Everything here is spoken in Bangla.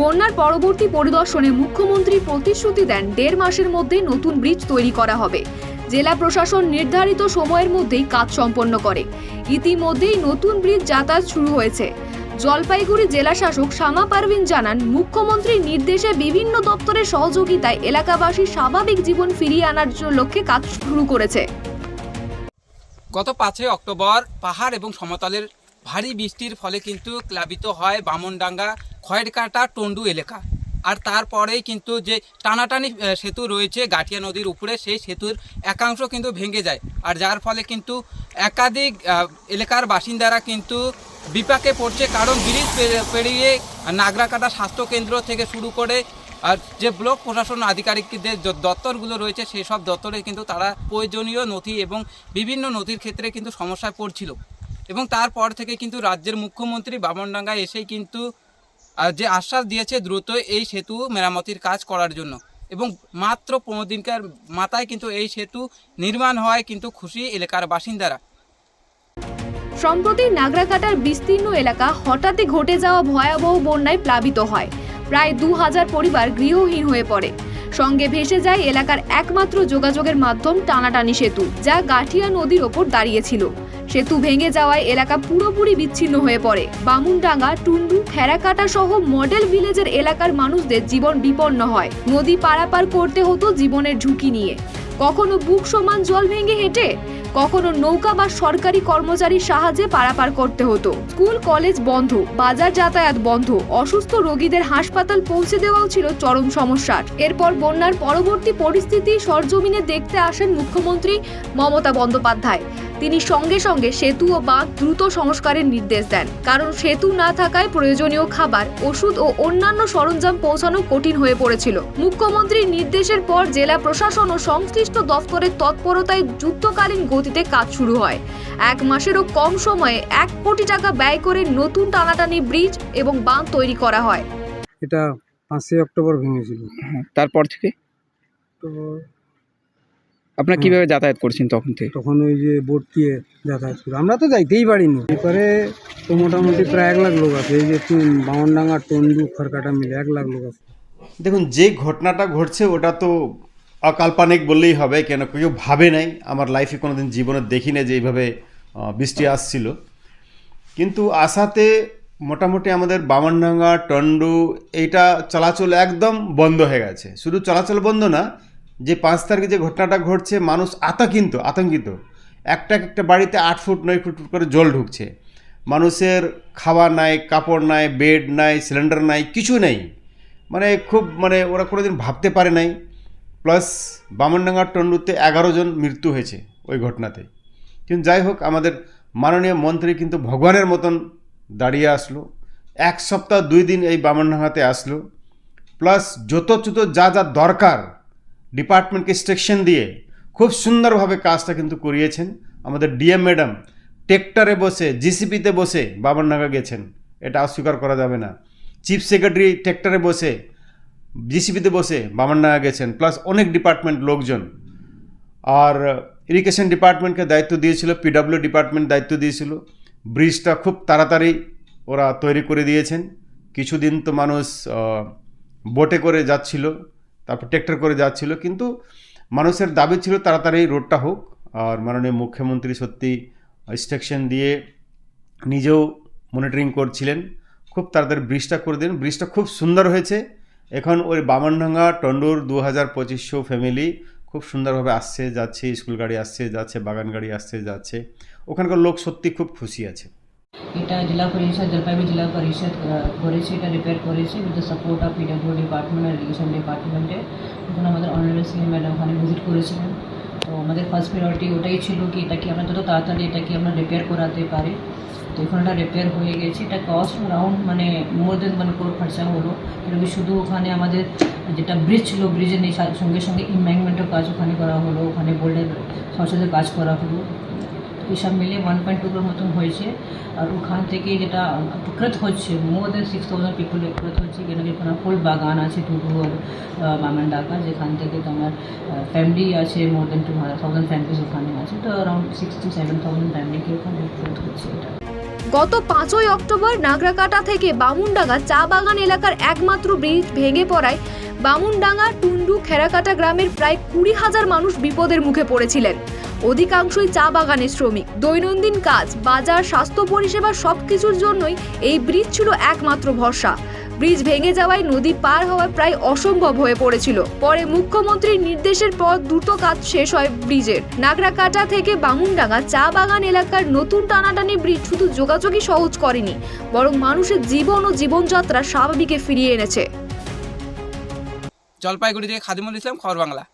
বন্যার পরবর্তী পরিদর্শনে মুখ্যমন্ত্রী প্রতিশ্রুতি দেন দেড় মাসের মধ্যে নতুন ব্রিজ তৈরি করা হবে। জেলা প্রশাসন নির্ধারিত সময়ের মধ্যেই কাজ সম্পন্ন করে। ইতিমধ্যেই নতুন ব্রিজ যাতায়াত শুরু হয়েছে। জলপাইগুড়ি জেলা শাসক শামা পারভিন জানান, মুখ্যমন্ত্রীর নির্দেশে বিভিন্ন দপ্তরের সহযোগিতায় এলাকাবাসীর স্বাভাবিক জীবন ফিরিয়ে আনার জন্য লক্ষ্যে কাজ শুরু করেছে। গত পাঁচই অক্টোবর পাহাড় এবং সমতলের ভারী বৃষ্টির ফলে কিন্তু প্লাবিত হয় বামনডাঙ্গা, খয়েরকাটা, টন্ডু এলাকা। আর তারপরেই কিন্তু যে টানাটানি সেতু রয়েছে গাঠিয়া নদীর উপরে, সেই সেতুর একাংশ কিন্তু ভেঙে যায়। আর যার ফলে কিন্তু একাধিক এলাকার বাসিন্দারা কিন্তু বিপাকে পড়ছে কারণ ব্রিজ পেরিয়ে নাগরাকাটা স্বাস্থ্যকেন্দ্র থেকে শুরু করে, আর যে ব্লক প্রশাসন আধিকারিকদের দপ্তরগুলো রয়েছে সেই সব দপ্তরে কিন্তু তারা প্রয়োজনীয় নথি এবং বিভিন্ন নথির ক্ষেত্রে কিন্তু সমস্যায় পড়ছিল। এবং তারপর থেকে কিন্তু রাজ্যের মুখ্যমন্ত্রী বামনডাঙ্গায় এসেই কিন্তু যে আশ্বাস দিয়েছে দ্রুত এই সেতু মেরামতির কাজ করার জন্য। এবং মাত্র পনেরো দিনকার মাথায় কিন্তু এই সেতু নির্মাণ হয় কিন্তু খুশি এলাকার বাসিন্দারা। সম্প্রতি নাগরাকাটার বিস্তীর্ণ এলাকা হঠাৎই ঘটে যাওয়া ভয়াবহ বন্যায় প্লাবিত হয়। প্রায় দু হাজার পরিবার গৃহহীন হয়ে পড়ে। সঙ্গে ভেসে যায় এলাকার একমাত্র যোগাযোগের মাধ্যম টানাটানি সেতু, যা গাঠিয়া নদীর ওপর দাঁড়িয়েছিল। সেতু ভেঙে যাওয়ায় এলাকা পুরোপুরি বিচ্ছিন্ন হয়ে পড়ে। বামুনডাঙ্গা, টুন্ডু খেরাকাটা সহ মডেল ভিলেজের এলাকার মানুষদের জীবন বিপন্ন হয়। নদী পারাপার করতে হতো জীবনের ঝুঁকি নিয়ে। কখনো বুক সমান জল ভেঙে হেঁটে, কখনো নৌকা বা সরকারি কর্মচারীর সাহায্যে পারাপার করতে হতো। স্কুল, কলেজ বন্ধ, বাজার যাতায়াত বন্ধ, অসুস্থ রোগীদের হাসপাতাল পৌঁছে দেওয়াও ছিল চরম সমস্যার। এরপর বন্যার পরবর্তী পরিস্থিতি সরজমিনে দেখতে আসেন মুখ্যমন্ত্রী মমতা বন্দ্যোপাধ্যায়। তিনি সঙ্গে সঙ্গে সেতু ও বাঁধ দ্রুত সংস্কারের নির্দেশ দেন। কারণ সেতু না থাকায় প্রয়োজনীয় খাবার ওষুধ ও অন্যান্য সরঞ্জাম পৌঁছানো কঠিন হয়ে পড়েছিল। মুখ্যমন্ত্রীর নির্দেশের পর জেলা প্রশাসন ও সংশ্লিষ্ট দফতরের তৎপরতায় যুদ্ধকালীন গতিতে কাজ শুরু হয়। এক মাসেরও কম সময়ে এক কোটি টাকা ব্যয় করে নতুন টানাটানি ব্রিজ এবং বাঁধ তৈরি করা হয়। এটা পাঁচই অক্টোবর ভেঙেছিল। তারপর থেকে? তো আপনারা কীভাবে যাতায়াত করছেন তখন থেকে? তখন ওই যে বোট দিয়ে যাতায়াত করি। আমরা তো যাইতেই পারিনি। এবারে তো মোটামুটি প্রায় এক লাখ লোক আছে। এই যে বামনডাঙ্গা টন্ডু খড়কাটা মিলে এক লাখ লোক আছে। দেখুন যে ঘটনাটা ঘটছে ওটা তো অকাল্পনিক বললেই হবে। কেন কেউ ভাবে নাই। আমার লাইফে কোনোদিন জীবনে দেখি না যে এইভাবে বৃষ্টি আসছিল। কিন্তু আসাতে মোটামুটি আমাদের বামনডাঙ্গা টন্ডু এইটা চলাচল একদম বন্ধ হয়ে গেছে। শুধু চলাচল বন্ধ না যে পাঁচ তারিখে যে ঘটনাটা ঘটছে, মানুষ আতঙ্কিত আতঙ্কিত। একটা একটা বাড়িতে আট ফুট, নয় ফুট করে জল ঢুকছে। মানুষের খাওয়া নাই, কাপড় নাই, বেড নাই, সিলিন্ডার নাই, কিছু নেই। মানে খুব মানে ওরা কোনোদিন ভাবতে পারে নাই। প্লাস বামনডাঙ্গা টন্ডুতে এগারো জন মৃত্যু হয়েছে ওই ঘটনাতে। কিন্তু যাই হোক, আমাদের মাননীয় মন্ত্রী কিন্তু ভগবানের মতন দাঁড়িয়ে আসলো। এক সপ্তাহ দুই দিন এই বামনডাঙ্গাতে আসলো। প্লাস যত চুতো যা যা দরকার ডিপার্টমেন্টকে স্ট্রেকশন দিয়ে খুব সুন্দরভাবে কাজটা কিন্তু করিয়েছেন। আমাদের ডিএম ম্যাডাম ট্রেক্টরে বসে, জিসিপিতে বসে বামনডাঙ্গা গেছেন। এটা অস্বীকার করা যাবে না। চিফ সেক্রেটারি ট্রেক্টরে বসে, জিসিপিতে বসে বামনডাঙ্গা গেছেন, প্লাস অনেক ডিপার্টমেন্ট লোকজন। আর ইরিগেশন ডিপার্টমেন্টকে দায়িত্ব দিয়েছিল, পিডব্লিউ ডিপার্টমেন্ট দায়িত্ব দিয়েছিল। ব্রিজটা খুব তাড়াতাড়ি ওরা তৈরি করে দিয়েছেন। কিছুদিন তো মানুষ বোটে করে যাচ্ছিল। তারপর ট্রেক্টর করে যাচ্ছিল। কিন্তু মানুষের দাবি ছিল তাড়াতাড়ি রোডটা হোক। আর মাননীয় মুখ্যমন্ত্রী সত্যি ইনস্ট্রাকশন দিয়ে নিজেও মনিটরিং করছিলেন। খুব তাড়াতাড়ি ব্রিজটা করে দিন ব্রিজটা খুব সুন্দর হয়েছে। এখন ওই বামনডাঙ্গা, টন্ডুর দু হাজার পঁচিশশো ফ্যামিলি খুব সুন্দরভাবে আসছে, যাচ্ছে স্কুল গাড়ি আসছে, যাচ্ছে, বাগান গাড়ি আসছে, যাচ্ছে। ওখানকার লোক সত্যি খুব খুশি আছে। এটা জেলা পরিষদ, জলপাইগুড়ি জেলা পরিষদ করেছে, এটা রিপেয়ার করেছে with the support of PWD department R irrigation ডিপার্টমেন্টে এখন আমাদের অনারেবল সিএম ম্যাডাম ওখানে ভিজিট করেছিলেন। তো আমাদের ফার্স্ট প্রায়োরিটি ওটাই ছিল কি এটাকে আমরা যত তাড়াতাড়ি এটাকে আমরা রিপেয়ার করাতে পারি। তো এখন এটা রিপেয়ার হয়ে গেছে। এটা কস্ট অ্যারাউন্ড মানে মোর দেন ওয়ান ক্রোড খরচা হলো। কিন্তু শুধু ওখানে আমাদের যেটা ব্রিজ ছিল ব্রিজের সঙ্গে সঙ্গে ইম্যাঙ্কমেন্টের কাজ ওখানে করা হলো। ওখানে বোল্ডের সংসদের কাজ করা হলো। এসব মিলিয়ে ওয়ান পয়েন্ট টু মতন হয়েছে। আর ওখান থেকে যেটা উপকৃত হচ্ছে more than six thousand people উপকৃত হচ্ছে। কেন কি ওখানে ফুল বাগান আছে টুটু আর মামান ডাকা যেখান থেকে তোমার ফ্যামিলি আছে more than two thousand families ওখানে আছে। তো around six to seven thousand ফ্যামিলিকে ওখানে উপকৃত হচ্ছে এটা। গত পাঁচই অক্টোবর নাগরাকাটা থেকে বামুনডাঙ্গা চা বাগান এলাকার একমাত্র ব্রিজ ভেঙে পড়ায় বামুনডাঙ্গা টুন্ডু খেরাকাটা গ্রামের প্রায় কুড়ি হাজার মানুষ বিপদের মুখে পড়েছিলেন। অধিকাংশই চা বাগানের শ্রমিক। দৈনন্দিন কাজ, বাজার, স্বাস্থ্য পরিষেবা সবকিছুর জন্যই এই ব্রিজ ছিল একমাত্র ভরসা। ব্রিজ ভেঙে যাওয়ায় নদী পার হওয়া প্রায় অসম্ভব হয়ে পড়েছিল। পরে মুখ্যমন্ত্রীর নির্দেশের পর দ্রুত কাজ শেষ হয় ব্রিজের। নাগরাকাটা থেকে বামুনডাঙ্গা চা বাগান এলাকার নতুন টানাটানি ব্রিজ শুধু যোগাযোগই সহজ করেনি, বরং মানুষের জীবন ও জীবনযাত্রা স্বাভাবিকে ফিরিয়ে এনেছে। জলপাইগুড়ি থেকে খাদিমুল ইসলাম, খবর বাংলা।